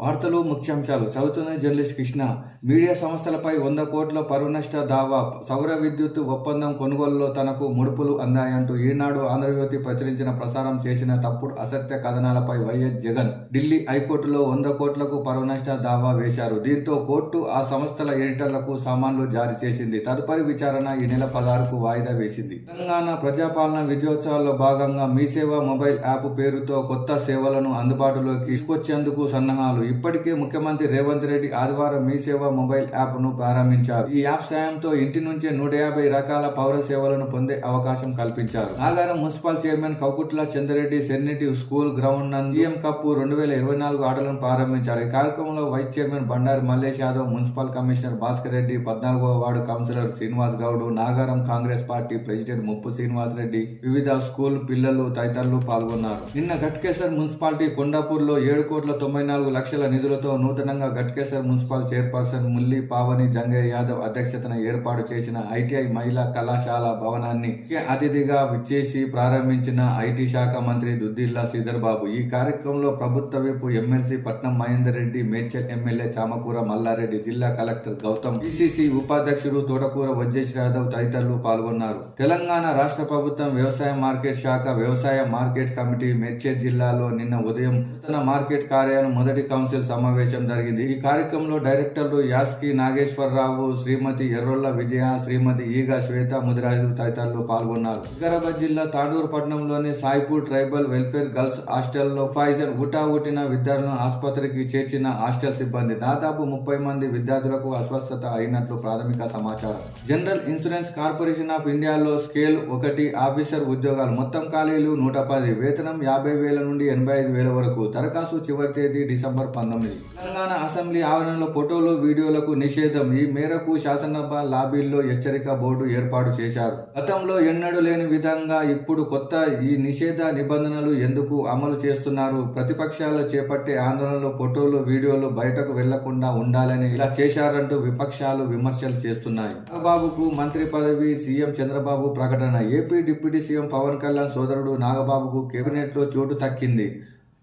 వార్తలు ముఖ్యాంశాలు. చదువుతున్న జర్నలిస్ట్ కృష్ణ మీడియా సంస్థలపై వంద కోట్ల పరువు నష్ట దావా సౌర విద్యుత్ ఒప్పందం కొనుగోలులో తనకు ముడుపులు అందాయంటూ ఈనాడు ఆంధ్రజ్యోతి ప్రచురించిన ప్రసారం చేసిన తప్పుడు అసత్య కథనాలపై వైఎస్ జగన్ ఢిల్లీ హైకోర్టులో వంద కోట్లకు పరువు నష్ట దావా వేశారు. దీంతో కోర్టు ఆ సంస్థల ఎడిటర్లకు సామాన్లు జారీ చేసింది. తదుపరి విచారణ ఈ నెల పదహారుకు వాయిదా వేసింది. తెలంగాణ ప్రజాపాలన విజయోత్సవాల్లో భాగంగా మీసేవ మొబైల్ యాప్ పేరుతో కొత్త సేవలను అందుబాటులోకి తీసుకొచ్చేందుకు సన్నాహాలు ఇప్పటికే ముఖ్యమంత్రి రేవంత్ రెడ్డి ఆదివారం మీ సేవ మొబైల్ యాప్ను ప్రారంభించారు. ఈ యాప్ సాయంతో ఇంటి నుంచే నూట యాభై రకాల పౌర సేవలను పొందే అవకాశం కల్పించారు. నాగారం మున్సిపల్ చైర్మన్ కౌకుట్ల చంద్రెడ్డి సెన్నిటి స్కూల్ గ్రౌండ్ నందు సీఎం కప్ రెండు వేల ఇరవై నాలుగు ఆటలను ప్రారంభించారు. ఈ కార్యక్రమంలో vice chairman Bandari Mallesh Yadav municipal commissioner Bhaskar Reddy పద్నాలుగవ ward councillor Srinivas Goud Nagaram Congress party president Muppu Srinivas Reddy వివిధ స్కూల్ పిల్లలు తదితరులు పాల్గొన్నారు. నిన్న ఘట్కేసర్ మున్సిపాలిటీ కొండాపూర్లో ఏడు కోట్ల తొంభై నాలుగు లక్షల నిధులతో నూతనంగా ఘట్కేసర్ మున్సిపల్ చైర్పర్సన్ ముల్లి పావని జంగయ్య యాదవ్ అధ్యక్షతన ఏర్పాటు చేసిన ఐటీఐ మహిళా కళాశాల భవనాన్ని అతిథిగా విచ్చేసి ప్రారంభించిన ఐటీ శాఖ మంత్రి దుద్దిల్లా శ్రీధర్ బాబు ఈ కార్యక్రమంలో ప్రభుత్వ వైపు ఎమ్మెల్సీ పట్నం మహేందర్ రెడ్డి మేడ్చల్ ఎమ్మెల్యే చామకూర మల్లారెడ్డి జిల్లా కలెక్టర్ గౌతమ్ పిసిసి ఉపాధ్యక్షుడు తోటకూర వజ్జేష్ యాదవ్ తదితరులు పాల్గొన్నారు. తెలంగాణ రాష్ట్ర ప్రభుత్వం వ్యవసాయ మార్కెట్ శాఖ వ్యవసాయ మార్కెట్ కమిటీ మేడ్చల్ జిల్లాలో నిన్న ఉదయం నూతన మార్కెట్ కార్యాలయం మొదటి కౌన్సిల్ సమావేశం జరిగింది. ఈ కార్యక్రమంలో డైరెక్టర్లు యాస్కి నాగేశ్వరరావు శ్రీమతి ఎర్రొల్ల విజయ శ్రీమతి ఈగ శ్వేత ముదిరాజు తదితరులు పాల్గొన్నారు. వికారాబాద్ జిల్లా తాండూరు పట్టణంలోని సాయిపూర్ ట్రైబల్ వెల్ఫేర్ గర్ల్స్ హాస్టల్లో ఫైజర్ ఉటావుటిన విద్యార్థులను ఆసుపత్రికి చేర్చిన హాస్టల్ సిబ్బంది దాదాపు ముప్పై మంది విద్యార్థులకు అస్వస్థత అయినట్లు ప్రాథమిక సమాచారం. జనరల్ ఇన్సూరెన్స్ కార్పొరేషన్ ఆఫ్ ఇండియాలో స్కేల్ ఒకటి ఆఫీసర్ ఉద్యోగాలు మొత్తం ఖాళీలు నూట పది వేతనం యాభై వేల నుండి ఎనభై ఐదు వేల వరకు. దరఖాస్తు చివరి తేదీ డిసెంబర్ పంతొమ్మిది. తెలంగాణ అసెంబ్లీ ఆవరణలో ఫోటోలు వీడియోలకు నిషేధం. ఈ మేరకు శాసనసభ లాబీల్లో హెచ్చరిక బోర్డు ఏర్పాటు చేశారు. గతంలో ఎన్నడూ లేని విధంగా ఇప్పుడు కొత్త ఈ నిషేధ నిబంధనలు ఎందుకు అమలు చేస్తున్నారు? ప్రతిపక్షాలు చేపట్టే ఆందోళనలో ఫోటోలు వీడియోలు బయటకు వెళ్ళకుండా ఉండాలని ఇలా చేశారంటూ విపక్షాలు విమర్శలు చేస్తున్నాయి. నాగబాబుకు మంత్రి పదవి సీఎం చంద్రబాబు ప్రకటన. AP deputy CM Pawan Kalyan సోదరుడు నాగబాబుకు కేబినెట్లో చోటు తక్కింది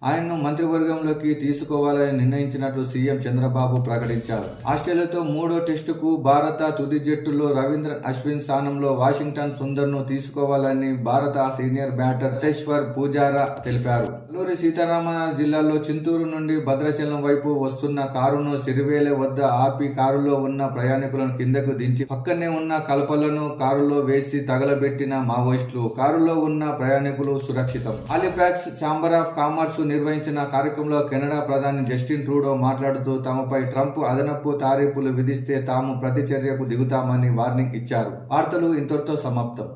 ఆయన్ను మంత్రివర్గంలోకి తీసుకోవాలని నిర్ణయించినట్లు సీఎం చంద్రబాబు ప్రకటించారు. ఆస్ట్రేలియాతో మూడో టెస్టుకు భారత తుది జట్టులో రవీంద్ర అశ్విన్ స్థానంలో వాషింగ్టన్ సుందర్ను తీసుకోవాలని భారత సీనియర్ బ్యాటర్ చేశ్వర్ పూజారా తెలిపారు. అల్లూరి సీతారామరాజు జిల్లాలో చింతూరు నుండి భద్రాచలం వైపు వస్తున్న కారును సిరివేల వద్ద ఆపి కారులో ఉన్న ప్రయాణికులను కిందకు దించి పక్కనే ఉన్న కలపలను కారులో వేసి తగలబెట్టిన మావోయిస్టులు కారులో ఉన్న ప్రయాణికులు సురక్షితం. అలిపాక్స్ ఛాంబర్ ఆఫ్ కామర్స్ నిర్వహించిన కార్యక్రమంలో కెనడా ప్రధాని జస్టిన్ ట్రూడో మాట్లాడుతూ తమపై ట్రంప్ అదనపు తారీఫులు విధిస్తే తాము ప్రతిచర్యకు దిగుతామని వార్నింగ్ ఇచ్చారు. వార్తలు ఇంతటితో సమాప్తం.